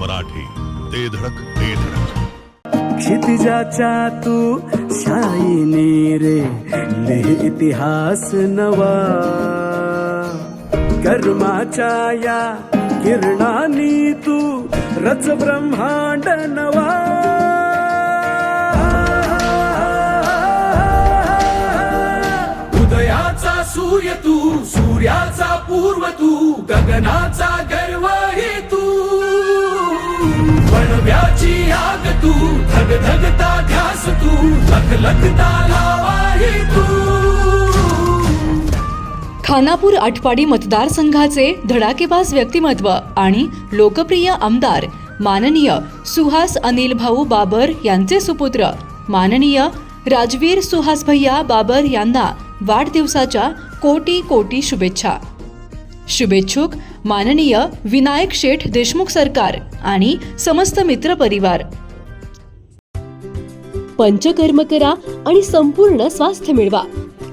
मराठी ते धडक ते धडक. क्षितिजाच्या तू शाईने रे लिह इतिहास नवा. कर्माच्या या किरणानी तू रच ब्रह्मांड नवा. उदयाचा सूर्य तू सूर्याचा पूर्व तू गगनाचा गर्व हे तू. आग तू धग धगता ध्यास तू लख लखता लावाही तू. खानापूर आटपाडी मतदारसंघाचे धडाकेबाज व्यक्तिमत्व आणि लोकप्रिय आमदार माननीय सुहास अनिल भाऊ बाबर यांचे सुपुत्र. माननीय राजवीर सुहास भैया बाबर यांना वाढदिवसाच्या कोटी कोटी शुभेच्छा. शुभेच्छुक माननीय विनायक शेठ देशमुख सरकार आणि समस्त मित्र परिवार. पंचकर्म करा आणि संपूर्ण स्वास्थ्य मिळवा.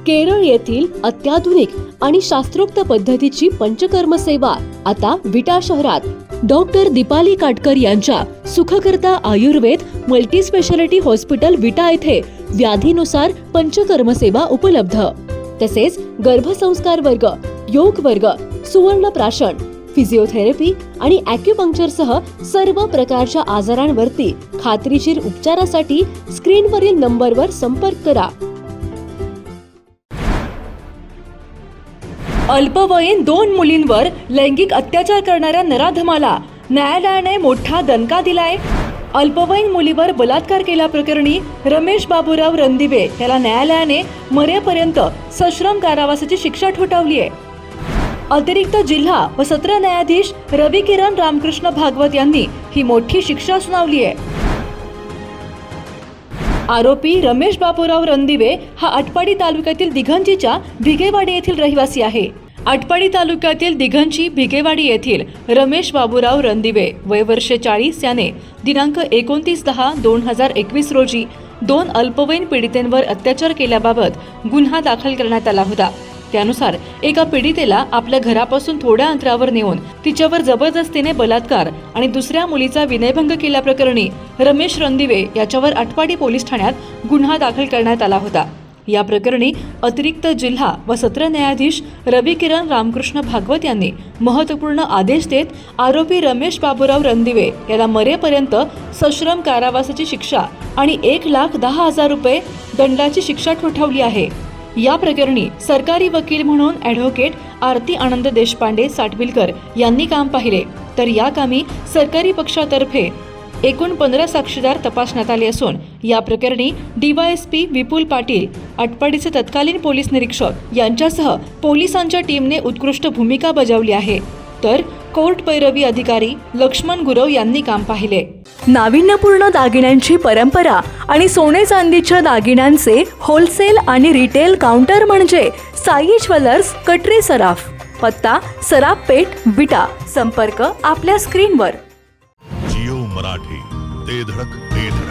केरळ येथील अत्याधुनिक आणि शास्त्रोक्त पद्धतीची पंचकर्म सेवा आता विटा शहरात. डॉक्टर दीपाली काटकर यांच्या Sukhkarta Ayurved multi speciality hospital Vita येथे व्याधीनुसार पंचकर्म सेवा उपलब्ध. तसेच गर्भसंस्कार वर्ग योग वर्ग सुवर्ण प्राशन फिजिओथेरपी आणि अॅक्युपंक्चरसह सर्व प्रकारच्या आजारांवरती खात्रीशीर उपचारासाठी स्क्रीनवरील नंबरवर संपर्क करा. अल्पवयीन दोन मुलींवर लैंगिक अत्याचार करणाऱ्या नराधमाला न्यायालयाने मोठा दणका दिलाय. अल्पवयीन मुलीवर बलात्कार केल्याप्रकरणी रमेश बाबूराव रणदिवे याला न्यायालयाने मरेपर्यंत सश्रम कारावासाची शिक्षा ठोठावली आहे अतिरिक्त जिल्हा व सत्र न्यायाधीश रवी किरण रामकृष्ण भागवत यांनी ही मोठी शिक्षा सुनावली आहे. आरोपी रमेश बापूराव रणदिवे हा आटपाडी तालुक्यातील दिघंजीच्या भिगेवाडी येथील रहिवासी आहे. आटपाडी तालुक्यातील दिघंची भिगेवाडी येथील रमेश बाबूराव रणदिवे वय वर्ष चाळीस याने दिनांक एकोणतीस दहा दोन हजार एकवीस रोजी दोन अल्पवयीन पीडितेंवर अत्याचार केल्याबाबत गुन्हा दाखल करण्यात आला होता. त्यानुसार एका पीडितेला आपल्या घरापासून थोड्या अंतरावर नेऊन तिच्यावर जबरदस्तीने बलात्कार आणि दुसऱ्या मुलीचा विनयभंग केल्याप्रकरणी रमेश रणदिवे याच्यावर आटपाडी पोलीस ठाण्यात गुन्हा दाखल करण्यात आला होता. या प्रकरणी अतिरिक्त जिल्हा व सत्र न्यायाधीश रवी किरण रामकृष्ण भागवत यांनी महत्त्वपूर्ण आदेश देत आरोपी रमेश बाबूराव रणदिवे याला मरेपर्यंत सश्रम कारावासाची शिक्षा आणि एक लाख दहा हजार रुपये दंडाची शिक्षा ठोठावली आहे. या प्रकरणी सरकारी वकील म्हणून ॲडव्होकेट आरती आनंद देशपांडे साटविलकर यांनी काम पाहिले. तर या कामी सरकारी पक्षातर्फे एकूण पंधरा साक्षीदार तपासण्यात आले असून या प्रकरणी डीवायएसपी विपुल पाटील अटपाडीचे तत्कालीन पोलीस निरीक्षक यांच्यासह पोलिसांच्या टीमने उत्कृष्ट भूमिका बजावली आहे. तर कोर्ट पैरवी अधिकारी लक्ष्मण गुरव यांनी काम पाहिले. नाविन्यपूर्ण दागिन्यांची परंपरा आणि सोने चांदीच्या दागिन्यांचे होलसेल आणि रिटेल काउंटर म्हणजे साई ज्वेलर्स कटरे सराफ पत्ता सराफ पेठ विटा. संपर्क आपल्या स्क्रीनवर जिओ मराठी ते धडक ते धडक.